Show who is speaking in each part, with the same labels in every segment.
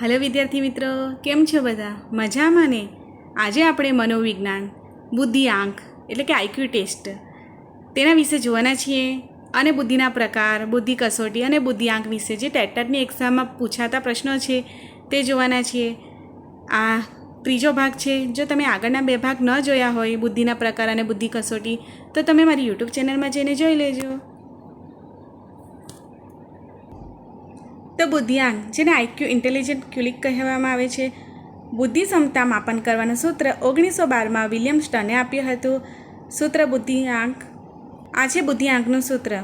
Speaker 1: Hello વિદ્યાર્થી મિત્રો, કેમ છો બધા? મજામાં ને? આજે આપણે મનોવિજ્ઞાન બુદ્ધિ આંક એટલે કે આઈક્યુ ટેસ્ટ તેના વિશે જોવાના છીએ અને બુદ્ધિના પ્રકાર, બુદ્ધિ કસોટી અને બુદ્ધિ આંક વિશે જે ટેટની એક્ઝામમાં પૂછાતા પ્રશ્નો છે તે જોવાના છીએ. આ ત્રીજો ભાગ છે, જો તમે આગળના બે ભાગ ન જોયા હોય બુદ્ધિના પ્રકાર અને બુદ્ધિ કસોટી, તો તમે મારી યુટ્યુબ ચેનલમાં જઈને જોઈ લેજો. તો બુદ્ધિઆંક, જેને આઈક્યુ ઇન્ટેલિજન્ટ ક્યુલિક કહેવામાં આવે છે બુદ્ધિ ક્ષમતા માપન કરવાનું સૂત્ર ઓગણીસો બારમાં વિલિયમ સ્ટને આપ્યું હતું. સૂત્ર બુદ્ધિઆંક, આ છે બુદ્ધિઆંકનું સૂત્ર.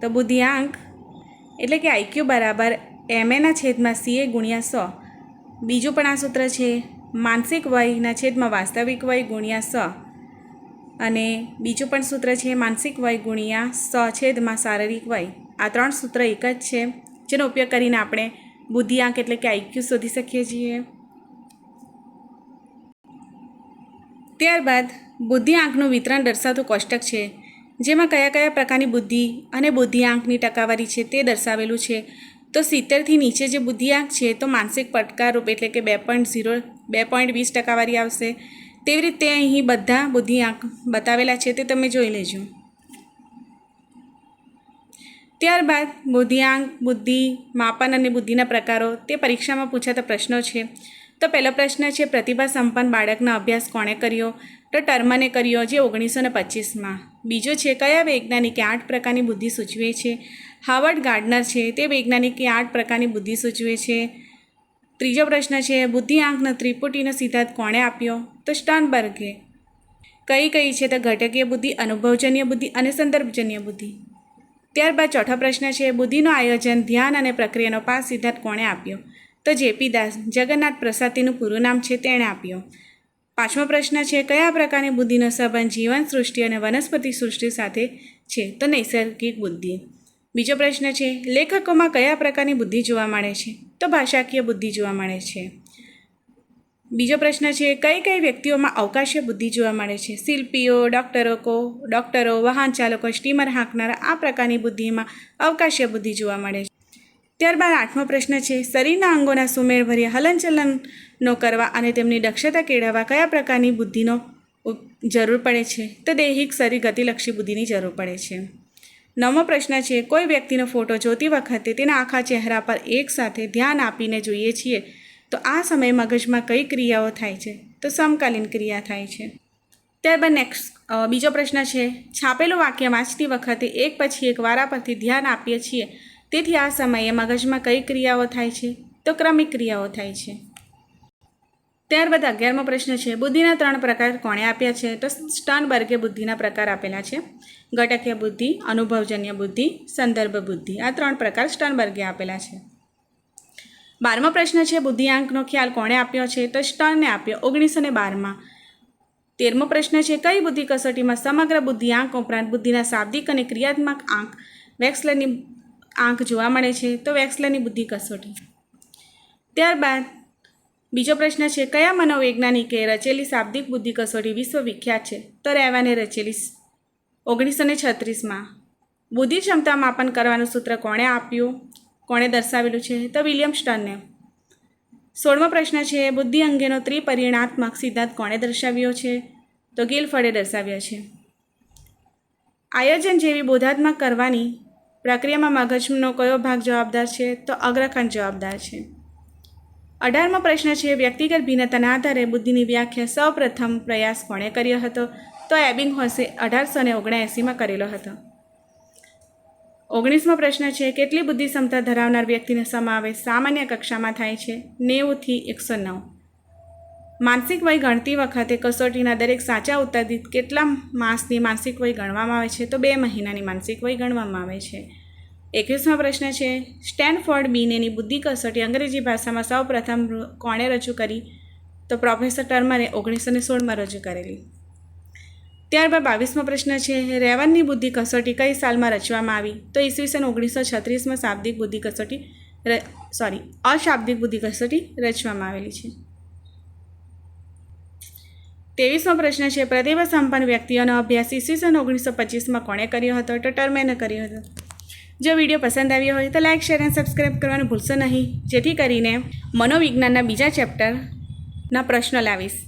Speaker 1: તો બુદ્ધિઆંક એટલે કે આઈક્યુ બરાબર એમએના છેદમાં સીએ ગુણ્યા સો. બીજું પણ આ સૂત્ર છે, માનસિક વયના છેદમાં વાસ્તવિક વય ગુણ્યા સો. અને બીજું પણ સૂત્ર છે, માનસિક વય ગુણ્યા સો છેદમાં શારીરિક વય. આ ત્રણ સૂત્ર એક જ છે. જેનો ઉપયોગ કરીને આપણે બુદ્ધિઆંક એટલે કે આઈક્યુ શોધી શકીએ છીએ. ત્યારબાદ બુદ્ધિઆંકનું વિતરણ દર્શાવતું કોષ્ટક છે, જેમાં કયા કયા પ્રકારની બુદ્ધિ અને બુદ્ધિઆંકની ટકાવારી છે તે દર્શાવેલું છે. તો સિત્તેરથી નીચે જે બુદ્ધિઆંક છે તો માનસિક પડકારરૂપ એટલે કે બે પોઈન્ટ ઝીરો, બે પોઈન્ટ વીસ ટકાવારી આવશે. તેવી રીતે અહીં બધા બુદ્ધિઆંક બતાવેલા છે તે તમે જોઈ લેજો. ત્યારબાદ બુદ્ધિઆંક બુદ્ધિ, માપન અને બુદ્ધિના પ્રકારો તે પરીક્ષામાં પૂછાતા પ્રશ્નો છે. તો પહેલો પ્રશ્ન છે, પ્રતિભા સંપન્ન બાળકનો અભ્યાસ કોણે કર્યો? તો ટર્મને કર્યો જે ઓગણીસો ને પચીસમાં. બીજો છે, કયા વૈજ્ઞાનિકે આઠ પ્રકારની બુદ્ધિ સૂચવે છે? હાવર્ડ ગાર્ડનર છે, તે વૈજ્ઞાનિકે આઠ પ્રકારની બુદ્ધિ સૂચવે છે. ત્રીજો પ્રશ્ન છે, બુદ્ધિઆંકનો ત્રિપુટીનો સિદ્ધાંત કોણે આપ્યો? તો સ્ટોનબર્ગે. કઈ કઈ છે, તો ઘટકીય બુદ્ધિ, અનુભવજન્ય બુદ્ધિ અને સંદર્ભજન્ય બુદ્ધિ. ત્યારબાદ ચોથો પ્રશ્ન છે, બુદ્ધિનું આયોજન, ધ્યાન અને પ્રક્રિયાનો પાસ સિદ્ધાંત કોણે આપ્યો? તો જેપી દાસ, જગન્નાથ પ્રસાદીનું પૂરું નામ છે તેણે આપ્યો. પાંચમો પ્રશ્ન છે, કયા પ્રકારની બુદ્ધિનો સંબંધ જીવન સૃષ્ટિ અને વનસ્પતિ સૃષ્ટિ સાથે છે? તો નૈસર્ગિક બુદ્ધિ. બીજો પ્રશ્ન છે, લેખકોમાં કયા પ્રકારની બુદ્ધિ જોવા મળે છે? તો ભાષાકીય બુદ્ધિ જોવા મળે છે. બીજો પ્રશ્ન છે, કઈ કઈ વ્યક્તિઓમાં અવકાશીય બુદ્ધિ જોવા મળે છે? શિલ્પીઓ ડૉક્ટરો ડૉક્ટરો, વાહન ચાલકો, સ્ટીમર હાંકનારા, આ પ્રકારની બુદ્ધિમાં અવકાશીય બુદ્ધિ જોવા મળે છે. ત્યારબાદ આઠમો પ્રશ્ન છે, શરીરના અંગોના સુમેળભર્યા હલનચલનનો કરવા અને તેમની દક્ષતા કેળવવા કયા પ્રકારની બુદ્ધિનો જરૂર પડે છે? તો દૈહિક શરીર ગતિલક્ષી બુદ્ધિની જરૂર પડે છે. નવમો પ્રશ્ન છે, કોઈ વ્યક્તિનો ફોટો જોતી વખતે તેના આખા ચહેરા પર એકસાથે ધ્યાન આપીને જોઈએ છીએ. તો આ સમયે મગજમાં કઈ ક્રિયાઓ થાય છે? તો સમકાલીન ક્રિયા થાય છે. ત્યારબાદ નેક્સ્ટ બીજો પ્રશ્ન છે, છાપેલું વાક્ય વાંચતી વખતે એક પછી એક વારા પરથી ધ્યાન આપીએ છીએ. તેથી આ સમયે મગજમાં કઈ ક્રિયાઓ થાય છે? તો ક્રમિક ક્રિયાઓ થાય છે. ત્યારબાદ અગિયારમો પ્રશ્ન છે, બુદ્ધિના ત્રણ પ્રકાર કોણે આપ્યા છે? તો સ્ટનબર્ગે બુદ્ધિના પ્રકાર આપેલા છે. ઘટકીય બુદ્ધિ, અનુભવજન્ય બુદ્ધિ, સંદર્ભ બુદ્ધિ. આ ત્રણ પ્રકાર સ્ટનબર્ગે આપેલા છે. બારમો પ્રશ્ન છે, બુદ્ધિઆંકનો ખ્યાલ કોણે આપ્યો છે? તો સ્ટનને આપ્યો ઓગણીસો ને બારમાં. તેરમો પ્રશ્ન છે, કઈ બુદ્ધિ કસોટીમાં સમગ્ર બુદ્ધિઆંક ઉપરાંત બુદ્ધિના શાબ્દિક અને ક્રિયાત્મક આંક, વેક્સલરની આંક જોવા મળે છે? તો વેક્સલરની બુદ્ધિ કસોટી. ત્યારબાદ બીજો પ્રશ્ન છે, કયા મનોવૈજ્ઞાનિકે રચેલી શાબ્દિક બુદ્ધિ કસોટી વિશ્વ વિખ્યાત છે? તો રહેવાને રચેલી ઓગણીસો ને છત્રીસમાં. બુદ્ધિ ક્ષમતા માપન કરવાનું સૂત્ર કોણે આપ્યું? કોણે દર્શાવેલું છે? તો વિલિયમ સ્ટનને. સોળમો પ્રશ્ન છે, બુદ્ધિ અંગેનો ત્રિપરિણાત્મક સિદ્ધાંત કોણે દર્શાવ્યો છે? તો ગિલફળે દર્શાવ્યો છે. આયોજન જેવી બોધાત્મક કરવાની પ્રક્રિયામાં મગજનો કયો ભાગ જવાબદાર છે? તો અગ્રખંડ જવાબદાર છે. અઢારમો પ્રશ્ન છે, વ્યક્તિગત ભિન્નતાના આધારે બુદ્ધિની વ્યાખ્યા સૌપ્રથમ પ્રયાસ કોણે કર્યો હતો? તો એબિંગ હોસે અઢારસો ને ઓગણએંસીમાં કરેલો હતો. ઓગણીસમો પ્રશ્ન છે, કેટલી બુદ્ધિ ક્ષમતા ધરાવનાર વ્યક્તિનો સમાવેશ સામાન્ય કક્ષામાં થાય છે? નેવુંથી એકસો નવ માનસિક વય ગણતી વખતે કસોટીના દરેક સાચા ઉત્તરથી કેટલા માસની માનસિક વય ગણવામાં આવે છે? તો બે મહિનાની માનસિક વય ગણવામાં આવે છે. એકવીસમો પ્રશ્ન છે, સ્ટેનફોર્ડ બીનેની બુદ્ધિ કસોટી અંગ્રેજી ભાષામાં સૌ પ્રથમ કોણે રજૂ કરી? તો પ્રોફેસર ટર્મરે ઓગણીસો ને સોળમાં રજૂ કરેલી. ત્યારબાદ બાવીસમો પ્રશ્ન છે, રેવનની બુદ્ધિ કસોટી કઈ સાલમાં રચવામાં આવી? તો ઈસવીસન ઓગણીસો છત્રીસમાં શાબ્દિક બુદ્ધિ કસોટી સોરી અશાબ્દિક બુદ્ધિ કસોટી રચવામાં આવેલી છે. ત્રેવીસમો પ્રશ્ન છે, પ્રતિભા સંપન્ન વ્યક્તિઓનો અભ્યાસ ઈસવીસન ઓગણીસો પચીસમાં કોણે કર્યો હતો? તો ટર્મેને કર્યો હતો. જો વીડિયો પસંદ આવ્યો હોય તો લાઇક શેર અને સબસ્ક્રાઈબ કરવાનું ભૂલશો નહીં. જેથી કરીને મનોવિજ્ઞાનના બીજા ચેપ્ટરના પ્રશ્નો લાવીશ.